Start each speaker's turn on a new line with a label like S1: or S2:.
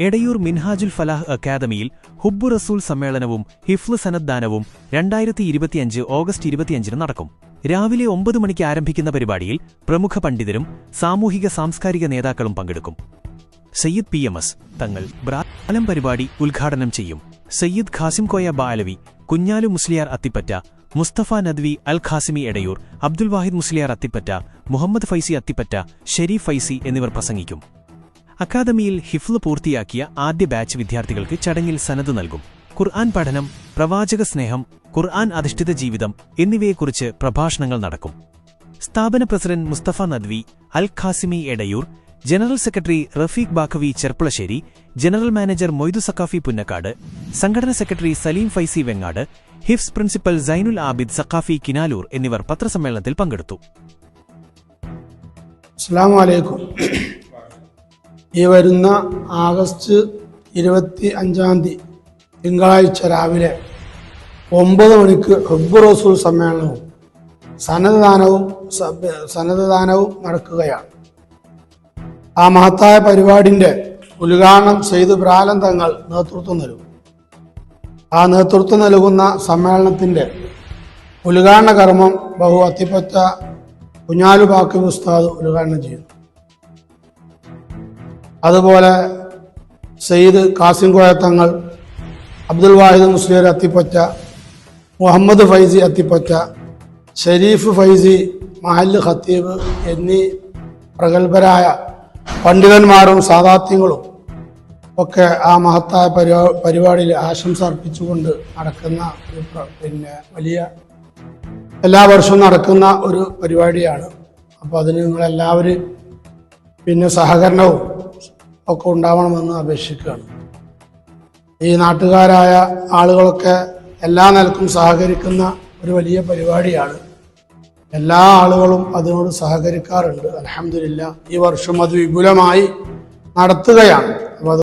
S1: എടയൂർ മിൻഹാജുൽ ഫലാഹ് അക്കാദമിയിൽ ഹുബ്ബു റസൂൽ സമ്മേളനവും ഹിഫ്ലു സനദ്ദാനവും രണ്ടായിരത്തി ഇരുപത്തിയഞ്ച് ഓഗസ്റ്റ് ഇരുപത്തിയഞ്ചിന് നടക്കും. രാവിലെ ഒമ്പത് മണിക്ക് ആരംഭിക്കുന്ന പരിപാടിയിൽ പ്രമുഖ പണ്ഡിതരും സാമൂഹിക സാംസ്കാരിക നേതാക്കളും പങ്കെടുക്കും. സയ്യിദ് പി എം എസ് തങ്ങൾ ബ്രാലം പരിപാടി ഉദ്ഘാടനം ചെയ്യും. സയ്യിദ് ഖാസിം കോയ ബാലവി കുഞ്ഞാലു മുസ്ലിയാർ അത്തിപ്പറ്റ മുസ്തഫ നദ്വി അൽ ഖാസിമി എടയൂർ അബ്ദുൽ വാഹിദ് മുസ്ലിയാർ അത്തിപ്പറ്റ മുഹമ്മദ് ഫൈസി അത്തിപ്പറ്റ ഷെരീഫ് ഫൈസി എന്നിവർ പ്രസംഗിക്കും. അക്കാദമിയിൽ ഹിഫ്ല് പൂർത്തിയാക്കിയ ആദ്യ ബാച്ച് വിദ്യാർത്ഥികൾക്ക് ചടങ്ങിൽ സനത് നൽകും. ഖുർആൻ പഠനം പ്രവാചക സ്നേഹം ഖുർആൻ അധിഷ്ഠിത ജീവിതം എന്നിവയെക്കുറിച്ച് പ്രഭാഷണങ്ങൾ നടക്കും. സ്ഥാപന president Mustafa Nadvi Al Qasimi Edayur general secretary Rafeeq Baqavi Cherpulassery general manager Moidu Saqafi Punnakkad സംഘടന സെക്രട്ടറി സലീം ഫൈസി വെങ്ങാട് ഹിഫ്സ് പ്രിൻസിപ്പൽ സൈനുൽ ആബിദ് സക്കാഫി കിനാലൂർ എന്നിവർ പത്രസമ്മേളനത്തിൽ പങ്കെടുത്തു.
S2: അസ്സാം വലൈക്കും ഈ വരുന്ന ആഗസ്റ്റ് ഇരുപത്തി അഞ്ചാം തീയതി തിങ്കളാഴ്ച രാവിലെ ഒമ്പത് മണിക്ക് ഹബ്ബ് റസൂൽ സമ്മേളനവും സന്നദ്ധദാനവും സന്നദ്ധദാനവും നടക്കുകയാണ്. ആ മഹത്തായ പരിപാടിന്റെ ഉദ്ഘാടനം ചെയ്ത് ബ്രാലൻ തങ്ങൾ നേതൃത്വം നൽകും. ആ നേതൃത്വം നൽകുന്ന സമ്മേളനത്തിന്റെ ഉദ്ഘാടന കർമ്മം ബഹു അത്തിപ്പറ്റ കുഞ്ഞാലു ബാക്കി ഉസ്താദ് ഉദ്ഘാടനം ചെയ്യുന്നു അതുപോലെ സയ്യിദ് കാസിം കോയത്തങ്ങൾ അബ്ദുൽ വാഹിദ് മുസ്ലിയർ അത്തിപ്പറ്റ മുഹമ്മദ് ഫൈസി അത്തിപ്പറ്റ ഷരീഫ് ഫൈസി മഹല്ല് ഖത്തീബ് എന്നീ പ്രഗത്ഭരായ പണ്ഡിതന്മാരും സാദാത്യങ്ങളും ഒക്കെ ആ മഹത്തായ പരിപാ പരിപാടിയിൽ ആശംസ അർപ്പിച്ചുകൊണ്ട് നടക്കുന്ന ഒരു പിന്നെ വലിയ എല്ലാ വർഷവും നടക്കുന്ന ഒരു പരിപാടിയാണ്. അപ്പോൾ അതിന് നിങ്ങളെല്ലാവരും പിന്നെ സഹകരണവും ഒക്കെ ഉണ്ടാവണമെന്ന് അപേക്ഷിക്കുകയാണ്. ഈ നാട്ടുകാരായ ആളുകളൊക്കെ എല്ലാ നിലക്കും സഹകരിക്കുന്ന ഒരു വലിയ പരിപാടിയാണ്. എല്ലാ ആളുകളും അതിനോട് സഹകരിക്കാറുണ്ട്. അലഹമില്ല ഈ വർഷം അത് വിപുലമായി നടത്തുകയാണ്. അപ്പോൾ